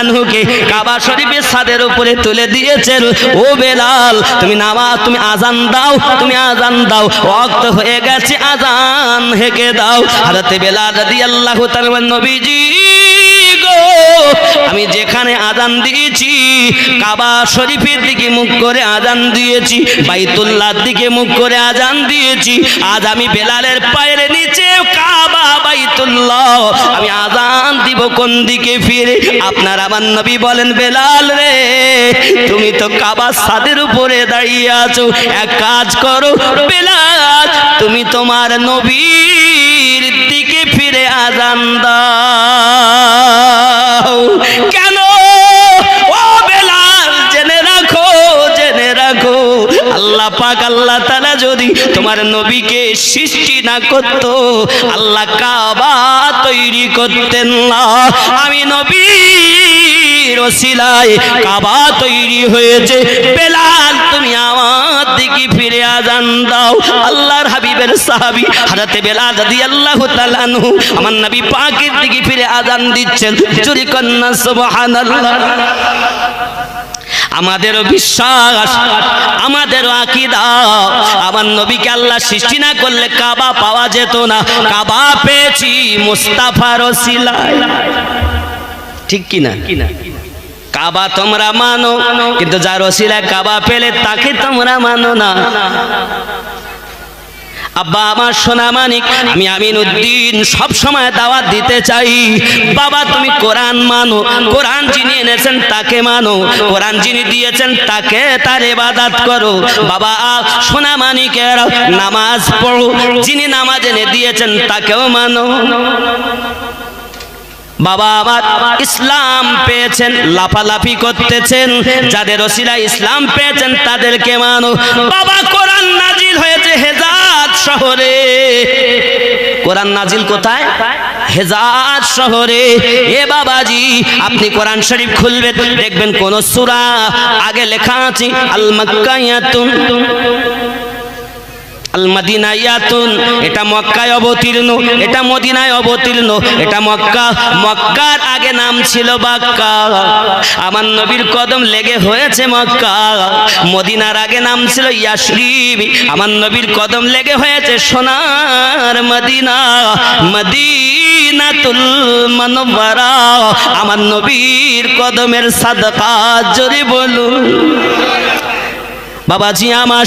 আনহুকে কাবা শরীফের উপরে তুলে দিয়েছেন। ও বেলাল, তুমি নামাজ, তুমি আজান দাও, তুমি আজান দাও। হয়ে গেছে আজান, হেকে দাও। বেলাল নবীজি আমি যেখানে আজান দিয়েছি, কাবা শরীফের দিকে মুখ করে আজান দিয়েছি, বাইতুল্লাহর দিকে মুখ করে আজান দিয়েছি। আজ আমি বেলালের পায়ের নিচে কাবা বাইতুল্লাহ আমি আজান দিব কোন দিকে ফিরে? আপনার আমার নবী বলেন, বেলাল রে, তুমি তো কাবার সাদের উপরে দাঁড়িয়ে আছো। এক কাজ করো, বেলাল, তুমি তোমার নবীর দিকে ফিরে আজান দাও। পাক আল্লাহ তাআলা যদি তোমার নবীকে সৃষ্টি না করত, আল্লাহ কাবা তৈরি করতেন না। আমি নবী রসিলায় কাবা তৈরি হয়েছে। বেলাল, তুমি আমার দিকে ফিরে আজান দাও। আল্লাহর হাবিবের সাহাবী হযরতে বেলাল রাদিয়াল্লাহু তাআলা আনহু আমার নবী পাকের দিকে ফিরে আজান দিচ্ছেন। জোরে কন্না সুবহানাল্লাহ। আমাদেরও বিশ্বাস, আমাদেরও আকিদা। আমার নবীকে আল্লাহ সৃষ্টি না করলে কাবা পাওয়া যেত না। কাবা পেয়েছি মুস্তাফার ওসিলায় ঠিক কিনা? কাবা তোমরা মানো, কিন্তু যার ওসিলায় কাবা পেলে তাকে তোমরা মানো না। আব্বা, আমার সোনা মানিক, আমি আমিন উদ্দিন সব সময় দাওয়াত দিতে চাই। বাবা, তুমি কোরআন মানো, কোরআন যিনি এনেছেন তাকে মানো, কোরআন যিনি দিয়েছেন তাকে তার ইবাদত করো। বাবা সোনা মানিকের নামাজ পড়ো, যিনি নামাজ এনে দিয়েছেন তাকেও মানো। বাবা, আমার ইসলাম পেয়েছেন, লাফালাফি করতেছেন, যাদের ওসিলা ইসলাম পেয়েছেন তাদেরকে মানো। বাবা, কোরআন নাজিল হয়েছে হেজাজ শহরে। কোরআন নাজিল কোথায়? হেজাজ শহরে। এ বাবাজি, আপনি কোরআন শরীফ খুলবেন, দেখবেন কোন সুরা আগে লেখা আছে আল মাক্কায়াতুন আল মাদিনায়াতুন এটা মক্কায় অবতীর্ণ, এটা মদিনায় অবতীর্ণ, এটা মক্কা, মক্কার আগে নাম ছিল বাক্কা। আমার নবীর কদম লেগে হয়েছে মক্কা, মদিনার আগে নাম ছিল ইয়াসরিব আমার নবীর কদম লেগে হয়েছে সোনার মদিনা, মদিনাতুল মানওয়ারা। আমার নবীর কদমের সাদকা জোরে বলুন। বাবাজি, আমার